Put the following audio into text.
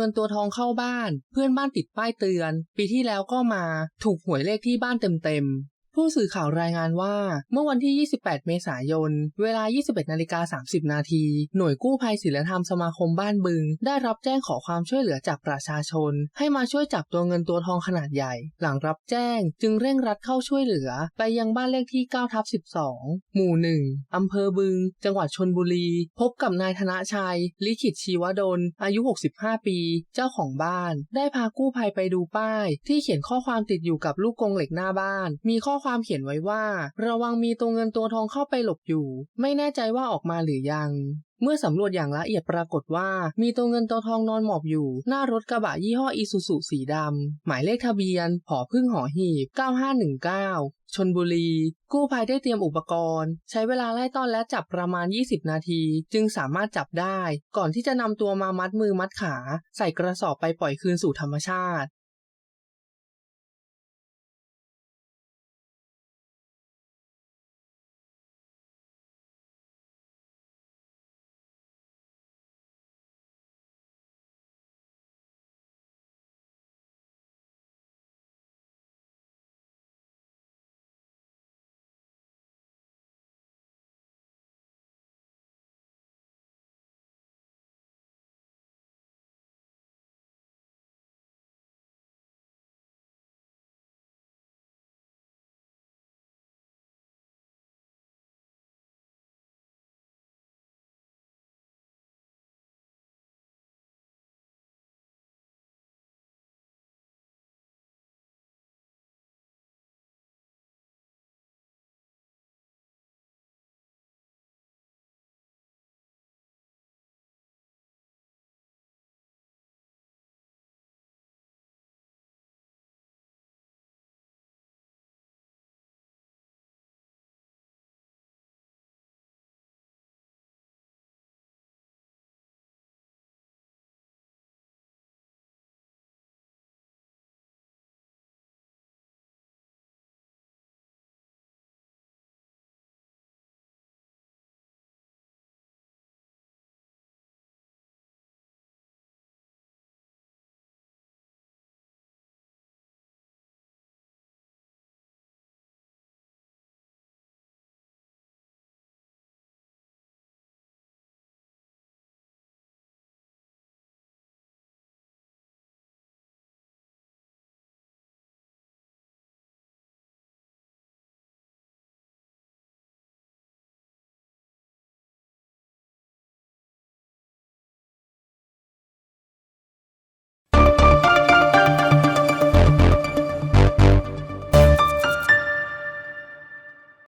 งินตัวทองเข้าบ้าน เพื่อนบ้านติดป้ายเตือน ปีที่แล้วก็มาถูกหวยเลขที่บ้านเต็มๆ ผู้สื่อข่าวรายงานว่า เมื่อวันที่ 28 เมษายน เวลา 21 นาฬิกา 30 นาที หน่วยกู้ภัยศิลธรรมสมาคมบ้านบึง ได้รับแจ้งขอความช่วยเหลือจากประชาชน ให้มาช่วยจับตัวเงินตัวทองขนาดใหญ่ หลังรับแจ้ง จึงเร่งรัดเข้าช่วยเหลือ ไปยังบ้านเลขที่ 9 ทับ 12 หมู่ 1 อำเภอบึง จังหวัดชนบุรี พบกับนายธนชัย ลิขิตชีวดล อายุ 65 ปี เจ้าของบ้าน ได้พากู้ภัยไปดูป้าย ที่เขียนข้อความติดอยู่กับลูกกรงเหล็กหน้าบ้าน มีข้อความเขียนไว้ว่า ระวังมีตัวเงินตัวทองเข้าไปหลบอยู่ ไม่แน่ใจว่าออกมาหรือยังเมื่อสำรวจอย่างละเอียดปรากฏว่า มีตัวเงินตัวทองนอนหมอบอยู่ หน้ารถกระบะยี่ห้ออีซูซูสีดำ หมายเลขทะเบียนผอพึ่งหอหีบ 9519 ชนบุรี กู้ภัยได้เตรียมอุปกรณ์ ใช้เวลาไล่ต้อนและจับประมาณ 20 นาที จึงสามารถจับได้ ก่อนที่จะนำตัวมามัดมือมัดขา ใส่กระสอบไปปล่อยคืนสู่ธรรมชาติ